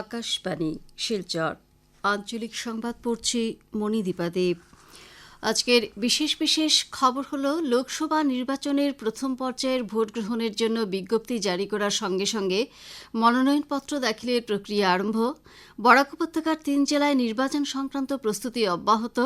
আকাশবাণী, শিলচর। আঞ্চলিক সংবাদ পড়ছি মণিদীপা দেব। আজকের বিশেষ বিশেষ খবর হল, লোকসভা নির্বাচনের প্রথম পর্যায়ের ভোট গ্রহণের জন্য বিজ্ঞপ্তি জারি করার সঙ্গে সঙ্গে মনোনয়নপত্র দাখিলের প্রক্রিয়া আরম্ভ। বরাক উপত্যকার তিন জেলায় নির্বাচন সংক্রান্ত প্রস্তুতি অব্যাহত।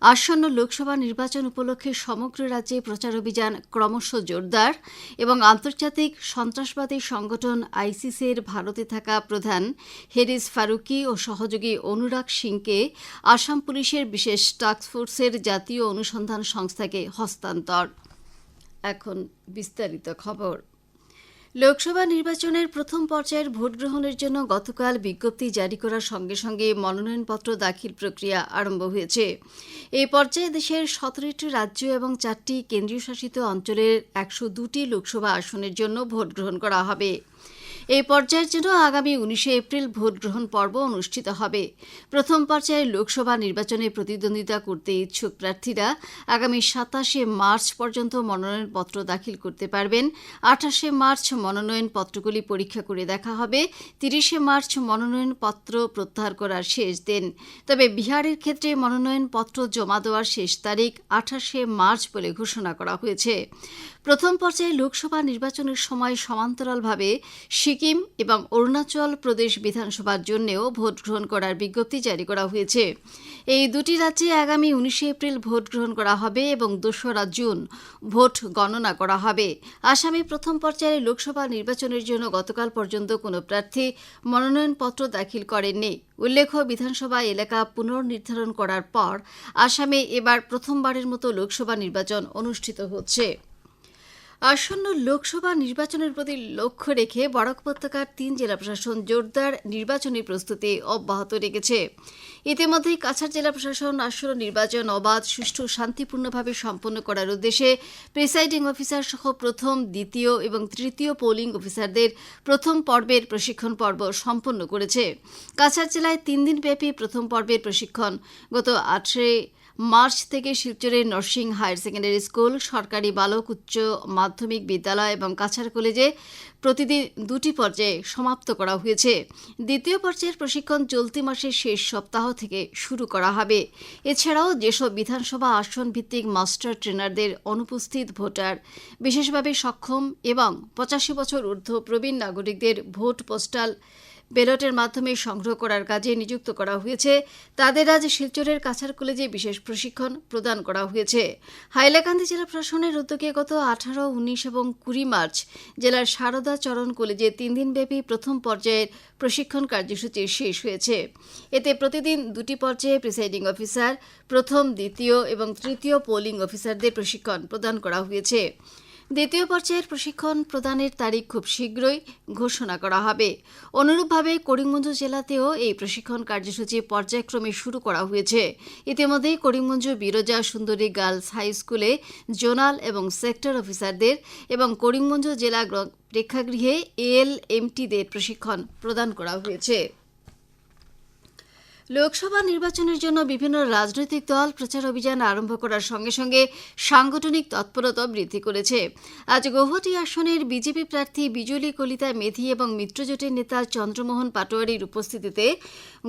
আসন্ন লোকসভা নির্বাচন উপলক্ষে সমগ্র রাজ্যে প্রচার অভিযান ক্রমশ জোরদার এবং আন্তর্জাতিক সন্ত্রাসবাদী সংগঠন আইসিসির ভারতে থাকা প্রধান হেরিস ফারুকি ও সহযোগী অনুরাগ সিংকে আসাম পুলিশের বিশেষ টাস্কফোর্সের জাতীয় অনুসন্ধান সংস্থাকে হস্তান্তর। এখন বিস্তারিত খবর। লোকসভা নির্বাচনের প্রথম পর্যায়ের ভোট গ্রহণের জন্য গতকাল বিজ্ঞপ্তি জারি করার সঙ্গে সঙ্গে মনোনয়নপত্র দাখিল প্রক্রিয়া আরম্ভ হয়েছে। এই পর্যায়ে দেশের সতেরোটি রাজ্য এবং চারটি কেন্দ্রীয় শাসিত অঞ্চলের একশো দুটি লোকসভা আসনের জন্য ভোট গ্রহণ করা হবে। এই পর্যায়ের জন্য আগামী উনিশে এপ্রিল ভোট গ্রহণ পর্ব অনুষ্ঠিত হবে। প্রথম পর্যায়ে লোকসভা নির্বাচনে প্রতিদ্বন্দ্বিতা করতে ইচ্ছুক প্রার্থীরা আগামী সাতাশে মার্চ পর্যন্ত মনোনয়নপত্র দাখিল করতে পারবেন। আঠাশে মার্চ মনোনয়নপত্রগুলি পরীক্ষা করে দেখা হবে। তিরিশে মার্চ মনোনয়নপত্র প্রত্যাহার করার শেষ দিন। তবে বিহারের ক্ষেত্রে মনোনয়নপত্র জমা দেওয়ার শেষ তারিখ আঠাশে মার্চ বলে ঘোষণা করা হয়েছে। প্রথম পর্যায়ে লোকসভা নির্বাচনের সময় সমান্তরালভাবে সিকিম এবং অরুণাচল প্রদেশ বিধানসভার জন্যও ভোট গ্রহণ করার বিজ্ঞপ্তি জারি করা হয়েছে। এই দুটি রাজ্যে আগামী উনিশে এপ্রিল ভোট গ্রহণ করা হবে এবং দোসরা জুন ভোট গণনা করা হবে। আসামে প্রথম পর্যায়ে লোকসভা নির্বাচনের জন্য গতকাল পর্যন্ত কোনো প্রার্থী মনোনয়নপত্র দাখিল করেননি। উল্লেখ্য, বিধানসভা এলাকা পুনর্নির্ধারণ করার পর আসামে এবার প্রথমবারের মতো লোকসভা নির্বাচন অনুষ্ঠিত হচ্ছে। আসন্ন লোকসভা নির্বাচনের প্রতি লক্ষ্য রেখে বরাক উপত্যকার তিন জেলা প্রশাসন জোরদার নির্বাচনী প্রস্তুতি অব্যাহত রেখেছে। ইতিমধ্যেই কাছাড় জেলা প্রশাসন আসন্ন নির্বাচন অবাধ, সুষ্ঠু, শান্তিপূর্ণভাবে সম্পন্ন করার উদ্দেশ্যে প্রিসাইডিং অফিসার সহ প্রথম, দ্বিতীয় এবং তৃতীয় পোলিং অফিসারদের প্রথম পর্বের প্রশিক্ষণ পর্ব সম্পন্ন করেছে। কাছাড় জেলায় তিন দিনব্যাপী প্রথম পর্বের প্রশিক্ষণ। গত আঠেরো মার্চ থেকে শিলচরের নরসিং হায়ার সেকেন্ডারি স্কুল, সরকারি বালক উচ্চ মাধ্যমিক বিদ্যালয় এবং কাছাড় কলেজে প্রতিদিন দুটি পর্যায়ে সমাপ্ত করা হয়েছে। দ্বিতীয় পর্যায়ের প্রশিক্ষণ চলতি মাসের শেষ সপ্তাহ থেকে শুরু করা হবে। এছাড়াও যেসব বিধানসভা আসন ভিত্তিক মাস্টার ট্রেনারদের অনুপস্থিত ভোটার, বিশেষভাবে সক্ষম এবং পঁচাশি বছর ঊর্ধ্ব প্রবীণ নাগরিকদের ভোট পোস্টাল ব্যালটের মাধ্যমে সংগ্রহ করার কাজে নিযুক্ত করা হয়েছে। তাদের আজ শিলচরের কাছার কলেজে বিশেষ প্রশিক্ষণ প্রদান করা হয়েছে। হাইলাকান্দি জেলা প্রশাসনের উদ্যোগে গত আঠারো, উনিশ এবং কুড়ি মার্চ জেলার সারদা চরণ কলেজে তিন দিনব্যাপী প্রথম পর্যায়ের প্রশিক্ষণ কার্যসূচি শেষ হয়েছে। এতে প্রতিদিন দুটি পর্যায়ে প্রিসাইডিং অফিসার, প্রথম, দ্বিতীয় এবং তৃতীয় পোলিং অফিসারদের প্রশিক্ষণ প্রদান করা হয়েছে। দ্বিতীয় পর্যায়ের প্রশিক্ষণ প্রদানের তারিখ খুব শীঘ্রই ঘোষণা করা হবে। অনুরূপভাবে করিমগঞ্জ জেলাতেও এই প্রশিক্ষণ কার্যসূচি পর্যায়ক্রমে শুরু করা হয়েছে। ইতিমধ্যে করিমগঞ্জ বিরজা সুন্দরী গার্লস হাই স্কুলে জোনাল এবং সেক্টর অফিসারদের এবং করিমগঞ্জ জেলা প্রেক্ষাগৃহে এএল এমটিদের প্রশিক্ষণ প্রদান করা হয়েছে। লোকসভা নির্বাচনের জন্য বিভিন্ন রাজনৈতিক দল প্রচার অভিযান আরম্ভ করার সঙ্গে সঙ্গে সাংগঠনিক তৎপরতা বৃদ্ধি করেছে। আজ গৌহাটি আসনের বিজেপি প্রার্থী বিজলি কলিতা মেধি এবং মিত্রজোটের নেতা চন্দ্রমোহন পাটোয়ারির উপস্থিতিতে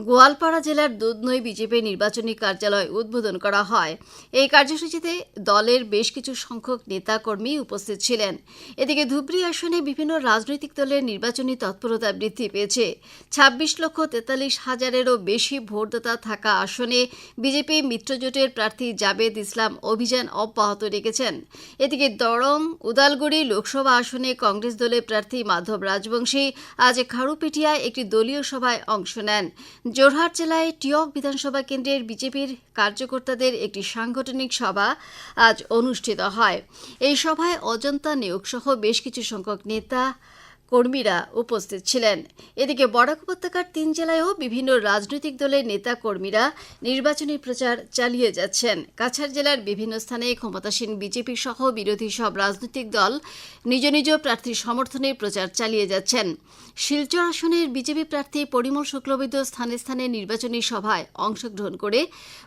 গোয়ালপাড়া জেলার দুধনৈ বিজেপি নির্বাচনী কার্যালয় উদ্বোধন করা হয়। এই কার্যসূচিতে দলের বেশ কিছু সংখ্যক নেতাকর্মী উপস্থিত ছিলেন। এদিকে ধুবড়ী আসনে বিভিন্ন রাজনৈতিক দলের নির্বাচনী তৎপরতা বৃদ্ধি পেয়েছে। ছাব্বিশ লক্ষ তেতাল্লিশ হাজারেরও বেশি ভোটদাতা থাকা আসনে বিজেপি মিত্রজোটের প্রার্থী জাবেদ ইসলাম অভিযান অব্যাহত রেখেছেন। এদিকে দরং, উদালগুড়ি লোকসভা আসনে কংগ্রেস দলের প্রার্থী মাধব রাজবংশী আজ খাড়ুপিটিয়ায় একটি দলীয় সভায় অংশ নেন। জোরহাট জেলায় টিয়ক বিধানসভা কেন্দ্রের বিজেপির কার্যকর্তাদের একটি সাংগঠনিক সভা আজ অনুষ্ঠিত হয়। এই সভায় অজন্তা নিয়োগ সহ বেশ কিছু সংখ্যক নেতা কর্মীরা উপস্থিত ছিলেন। এদিকে বরাক উপত্যকার তিন জেলায়ও বিভিন্ন রাজনৈতিক দলের নেতা কর্মীরা নির্বাচনী প্রচার চালিয়ে যাচ্ছেন। কাছাড় জেলার বিভিন্ন স্থানে ক্ষমতাসীন বিজেপি সহ বিরোধী সব রাজনৈতিক দল নিজ নিজ প্রার্থীর সমর্থনে প্রচার চালিয়ে যাচ্ছেন। শিলচর আসনের বিজেপি প্রার্থী পরিমল শুক্লবৈদ্য স্থানে স্থানে নির্বাচনী সভায় অংশগ্রহণ করে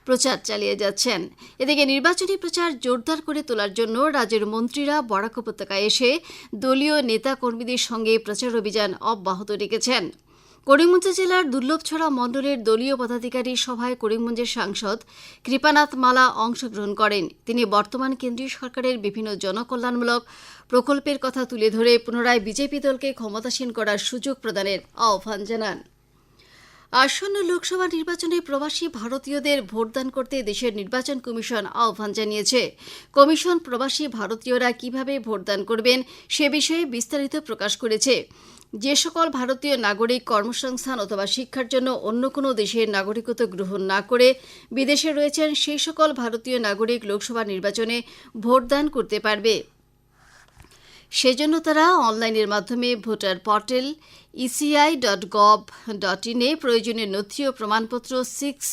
প্রচার চালিয়ে যাচ্ছেন। এদিকে নির্বাচনী প্রচার জোরদার করে তোলার জন্য রাজ্যের মন্ত্রীরা বরাক উপত্যকায় এসে দলীয় নেতা কর্মীদের সঙ্গে প্রচার অভিযান অব্যাহত রেখেছেন। করিমগঞ্জ জেলার দুর্লভছড়া মণ্ডলের দলীয় পদাধিকারী সভায় করিমগঞ্জের সাংসদ কৃপানাথ মালা অংশগ্রহণ করেন। তিনি বর্তমান কেন্দ্রীয় সরকারের বিভিন্ন জনকল্যাণমূলক প্রকল্পের কথা তুলে ধরে পুনরায় বিজেপি দলকে ক্ষমতাসীন করার সুযোগ প্রদানের আহ্বান জানান। আসন্ন লোকসভা নির্বাচনে প্রবাসী ভারতীয়দের ভোটদান করতে দেশের নির্বাচন কমিশন আহ্বান জানিয়েছে। কমিশন প্রবাসী ভারতীয়রা কীভাবে ভোটদান করবেন সে বিষয়ে বিস্তারিত প্রকাশ করেছে। যে সকল ভারতীয় নাগরিক কর্মসংস্থান অথবা শিক্ষার জন্য অন্য কোনো দেশের নাগরিকত্ব গ্রহণ না করে বিদেশে রয়েছেন, সেই সকল ভারতীয় নাগরিক লোকসভা নির্বাচনে ভোটদান করতে পারবে। সেজন্য তারা অনলাইনের মাধ্যমে voter portal ECI dot gov dot ইনে প্রয়োজনীয় নথি ও প্রমাণপত্র সিক্স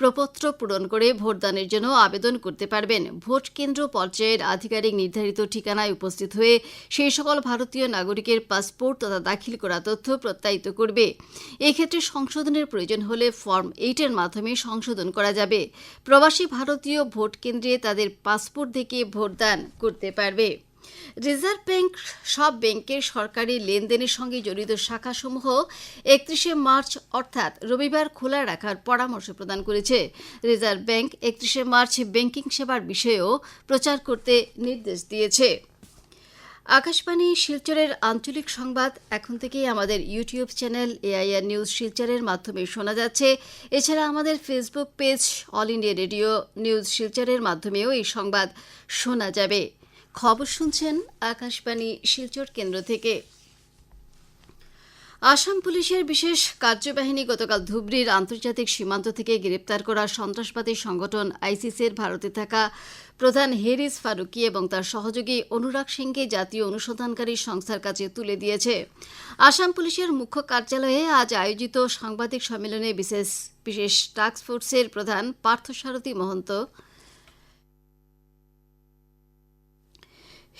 প্রপত্র পূরণ করে ভোটদানের জন্য আবেদন করতে পারবেন। ভোট কেন্দ্র পর্যায়ের আধিকারিক নির্ধারিত ঠিকানায় উপস্থিত হয়ে সেই সকল ভারতীয় নাগরিকের পাসপোর্ট তথা দাখিল করা তথ্য প্রত্যায়িত করবে। এক্ষেত্রে সংশোধনের প্রয়োজন হলে ফর্ম এইটের মাধ্যমে সংশোধন করা যাবে। প্রবাসী ভারতীয় ভোট কেন্দ্রে তাদের পাসপোর্ট দেখিয়ে ভোটদান করতে পারবে। রিজার্ভ ব্যাংক সব ব্যাংকের সরকারি লেনদেনের সঙ্গে জড়িত শাখাসমূহ একত্রিশে মার্চ, অর্থাৎ রবিবার খোলা রাখার পরামর্শ প্রদান করেছে। রিজার্ভ ব্যাংক একত্রিশে মার্চ ব্যাংকিং সেবার বিষয়েও প্রচার করতে নির্দেশ দিয়েছে। আকাশবাণী শিলচরের আঞ্চলিক সংবাদ, এখন থেকেই আমাদের ইউটিউব চ্যানেল এআইআর নিউজ শিলচরের মাধ্যমে শোনা যাচ্ছে। এছাড়া আমাদের Facebook page All India Radio news শিলচরের মাধ্যমেও এই সংবাদ শোনা যাবে। খবর শুনছেন আকাশবাণী শিলচর কেন্দ্র থেকে। আসাম পুলিশের বিশেষ কার্যবাহিনী গতকাল ধুবড়ির আন্তর্জাতিক সীমান্ত থেকে গ্রেপ্তার করা সন্ত্রাসবাদী সংগঠন আইসিসির ভারতে থাকা প্রধান হেরিস ফারুকি এবং তার সহযোগী অনুরাগ সিংকে জাতীয় অনুসন্ধানকারী সংস্থার কাছে তুলে দিয়েছে। আসাম পুলিশের মুখ্য কার্যালয়ে আজ আয়োজিত সাংবাদিক সম্মেলনে বিশেষ বিশেষ টাস্ক ফোর্সের প্রধান পার্থসারথী মহন্ত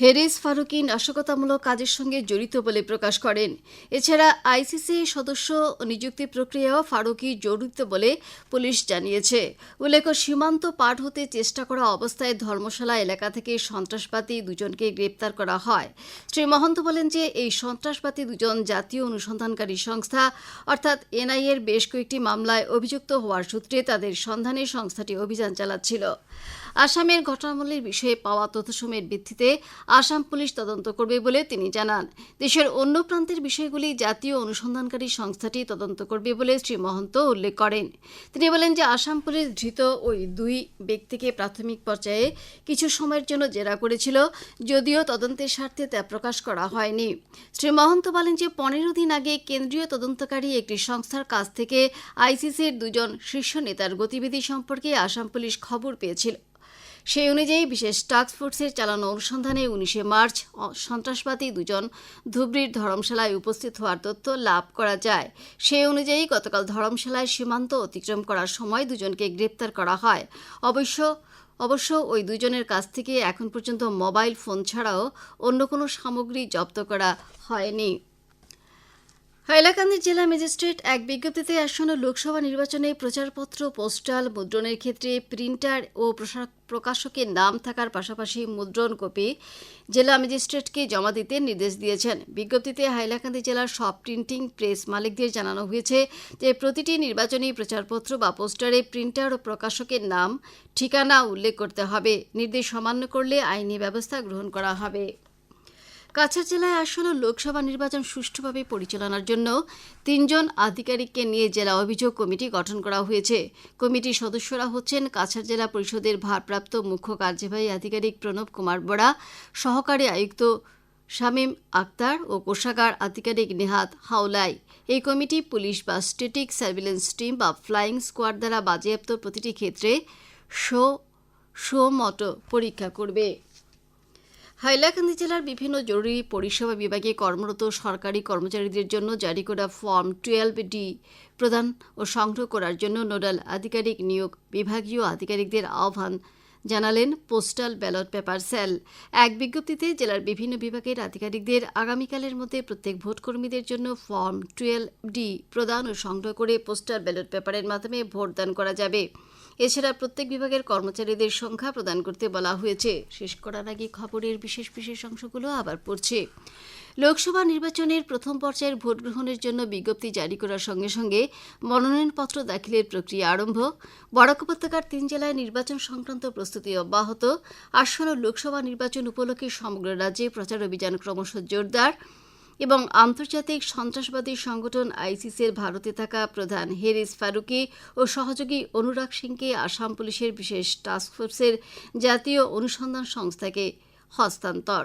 হেরিস ফারুকি নাশকতামূলক কাজের সঙ্গে জড়িত বলে প্রকাশ করেন। এছাড়া আইসিসি সদস্য নিযুক্তি প্রক্রিয়াও ফারুকি জড়িত বলে পুলিশ জানিয়েছে। উল্লেখ্য, সীমান্ত পার হতে চেষ্টা করা অবস্থায় ধর্মশালা এলাকা থেকে সন্ত্রাসবাদী দুজনকে গ্রেপ্তার করা হয়। শ্রী মহন্ত বলেন যে, এই সন্ত্রাসবাদী দুজন জাতীয় অনুসন্ধানকারী সংস্থা, অর্থাৎ এনআইএর বেশ কয়েকটি মামলায় অভিযুক্ত হওয়ার সূত্রে তাদের সন্ধানে সংস্থাটি অভিযান চালাচ্ছিল। আসামের ঘটনাবলীর বিষয়ে পাওয়া তথ্যসমূহের ভিত্তিতে আসাম পুলিশ তদন্ত করবে বলে তিনি জানান। দেশের অন্য প্রান্তের বিষয়গুলি জাতীয় অনুসন্ধানকারী সংস্থাটি তদন্ত করবে বলে শ্রী মহন্ত উল্লেখ করেন। তিনি বলেন যে আসাম পুলিশ ধৃত ওই দুই ব্যক্তিকে প্রাথমিক পর্যায়ে কিছু সময়ের জন্য জেরা করেছিল, যদিও তদন্তের স্বার্থে তা প্রকাশ করা হয়নি। শ্রী মহন্ত বলেন যে পনেরো দিন আগে কেন্দ্রীয় তদন্তকারী একটি সংস্থার কাছ থেকে আইসিসির দুজন শীর্ষ নেতার গতিবিধি সম্পর্কে আসাম পুলিশ খবর পেয়েছিল। সেই অনুযায়ী বিশেষ টাস্ক ফোর্সের চালানো অনুসন্ধানে উনিশে মার্চ সন্ত্রাসবাদী দুজন ধুবড়ির ধর্মশালায় উপস্থিত হওয়ার তথ্য লাভ করা যায়। সেই অনুযায়ী গতকাল ধর্মশালায় সীমান্ত অতিক্রম করার সময় দুজনকে গ্রেপ্তার করা হয়। অবশ্য অবশ্য ওই দুজনের কাছ থেকে এখন পর্যন্ত মোবাইল ফোন ছাড়াও অন্য কোনো সামগ্রী জব্দ করা হয়নি। হাইলাকান্দি জেলা ম্যাজিস্ট্রেট এক বিজ্ঞপ্তিতে আসন্ন লোকসভা নির্বাচনে প্রচারপত্র, পোস্টাল, মুদ্রণের ক্ষেত্রে প্রিন্টার ও প্রকাশকের নাম থাকার পাশাপাশি মুদ্রণ কপি জেলা ম্যাজিস্ট্রেটকে জমা দিতে নির্দেশ দিয়েছেন। বিজ্ঞপ্তিতে হাইলাকান্দি জেলার সব প্রিন্টিং প্রেস মালিকদের জানানো হয়েছে যে প্রতিটি নির্বাচনী প্রচারপত্র বা পোস্টারে প্রিন্টার ও প্রকাশকের নাম, ঠিকানা উল্লেখ করতে হবে। নির্দেশ অমান্য করলে আইনি ব্যবস্থা গ্রহণ করা হবে। কাছাড় জেলায় আসন্ন লোকসভা নির্বাচন সুষ্ঠুভাবে পরিচালনার জন্য তিনজন আধিকারিককে নিয়ে জেলা অভিযোগ কমিটি গঠন করা হয়েছে। কমিটির সদস্যরা হচ্ছেন কাছাড় জেলা পরিষদের ভারপ্রাপ্ত মুখ্য কার্যবাহী আধিকারিক প্রণব কুমার বড়া, সহকারী আয়ুক্ত শামীম আক্তার ও কোষাগার আধিকারিক নেহাত হাওলাই। এই কমিটি পুলিশ বা স্টেটিক সার্ভিলেন্স টিম বা ফ্লাইং স্কোয়াড দ্বারা বাজেয়াপ্ত প্রতিটি ক্ষেত্রে শো শো মতো পরীক্ষা করবে। হাইলাকান্দি জেলার বিভিন্ন জরুরি পরিষেবা বিভাগে কর্মরত সরকারি কর্মচারীদের জন্য জারি করা ফর্ম টুয়েলভ ডি প্রদান ও সংগ্রহ করার জন্য নোডাল আধিকারিক নিয়োগ বিভাগীয় আধিকারিকদের আহ্বান জানালেন পোস্টাল ব্যালট পেপার সেল। এক বিজ্ঞপ্তিতে জেলার বিভিন্ন বিভাগের আধিকারিকদের আগামীকালের মধ্যে প্রত্যেক ভোটকর্মীদের জন্য ফর্ম টুয়েলভ ডি প্রদান ও সংগ্রহ করে পোস্টাল ব্যালট পেপারের মাধ্যমে ভোটদান করা যাবে। এছাড়া প্রত্যেক বিভাগের কর্মচারীদের সংখ্যা প্রদান করতে বলা হয়েছে। শেষ করার আগে খবরের বিশেষ বিশেষ অংশগুলো আবার পড়ছে। লোকসভা নির্বাচনের প্রথম পর্যায়ের ভোট গ্রহণের জন্য বিজ্ঞপ্তি জারি করার সঙ্গে সঙ্গে মনোনয়নপত্র দাখিলের প্রক্রিয়া আরম্ভ। বরাক উপত্যকার তিন জেলায় নির্বাচন সংক্রান্ত প্রস্তুতি অব্যাহত। আসন্ন লোকসভা নির্বাচন উপলক্ষে সমগ্র রাজ্যে প্রচার অভিযান ক্রমশ জোরদার এবং আন্তর্জাতিক সন্ত্রাসবাদী সংগঠন আইসিসের ভারতে থাকা প্রধান হেরিস ফারুকি ও সহযোগী অনুরাগ সিংকে আসাম পুলিশের বিশেষ টাস্কফোর্সের জাতীয় অনুসন্ধান সংস্থাকে হস্তান্তর।